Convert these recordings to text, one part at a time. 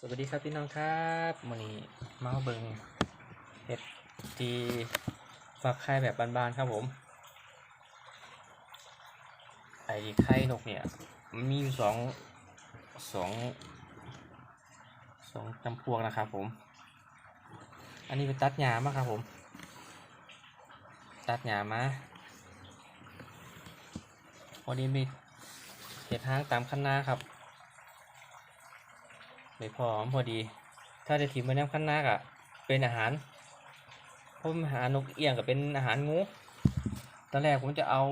สวัสดีครับพี่น้องครับวันนี้มาเบิงเห็ดทีฟักไข่แบบบานๆครับผม ไอ้ไข่นกเนี่ยมันมีอยู่สองสองสองจำพวกนะครับผม อันนี้เป็นตัดหญ้ามาครับผม ตัดหญ้ามาวันนี้มีเห็ดห้างตามขั้นนาครับ ไม่พอมพอดี ถ้าจะถิ่มไว้น้ำขั้นน้าอะเป็นอาหารผมหานกเอี้ยงกับเป็นอาหารงูตอนแรกผมจะเอา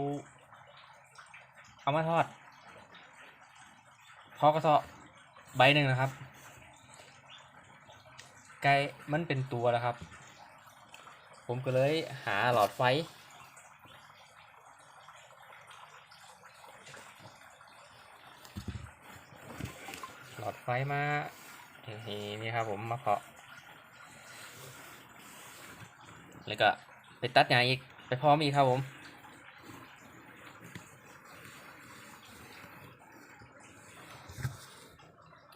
เอามาทอดพอกระเทาะใบหนึ่งนะครับ ไก่มันเป็นตัวแล้วครับ ผมก็เลยหาหลอดไฟ หลอดไฟมา นี่นี่ครับผมมาเพาะ แล้วก็ไปตัดหญ้าอีกไปพร้อมอีกครับผม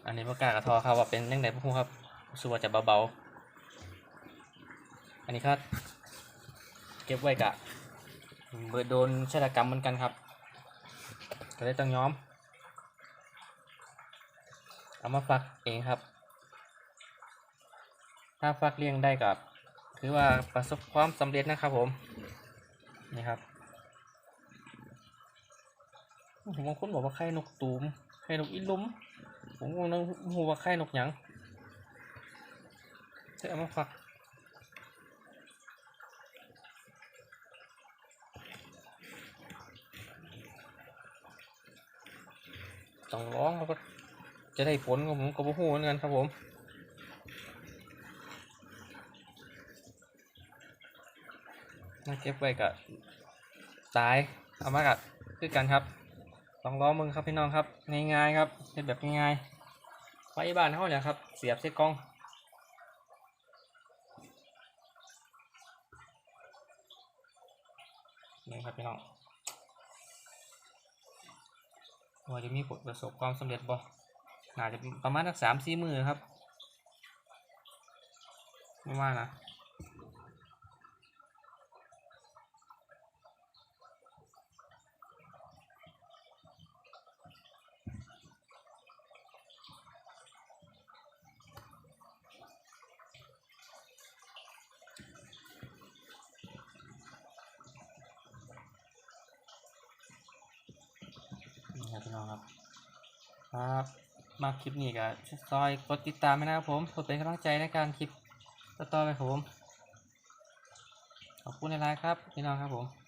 อันนี้ประกากระทอครับว่าเป็นยังไงพวกครับรู้สึกว่าจะเบาๆ อันนี้ครับ เก็บไว้กะเบิดโดนชะตากรรมเหมือนกันครับก็เลยต้องย้อม เอามาฟักเองครับ ถ้าฟักเลี้ยงได้กับถือว่าประสบความสำเร็จนะครับผม นี่ครับ ผมบางคนบอกว่าไข่นกตูมไข่นกอีลุม ผมก็นึกหัวาไข่นกหยังจะเอามาฟักต้องร้องแล้วก็จะได้ผลของผมกับผู้เหมือนกันครับผม มาเก็บไว้กับตายเอามากับคือกันครับลองร้องมึงครับพี่น้องครับง่ายๆครับเป็นแบบง่ายๆไว้บ้านเขาเนี่ยครับ เสียบใส่กล้องนี่ครับพี่น้องว่าจะมีผลประสบความสำเร็จบ่น่าจะประมาณสักสามสี่มือครับไม่ว่านะ ครับพี่น้องครับ ครับมาคลิปนี้ก็ซอยกดติดตามไปนะครับผมเพื่อเป็นกำลังใจในการคลิปต่อไปครับผม ขอบคุณหลายๆครับ พี่น้องครับผม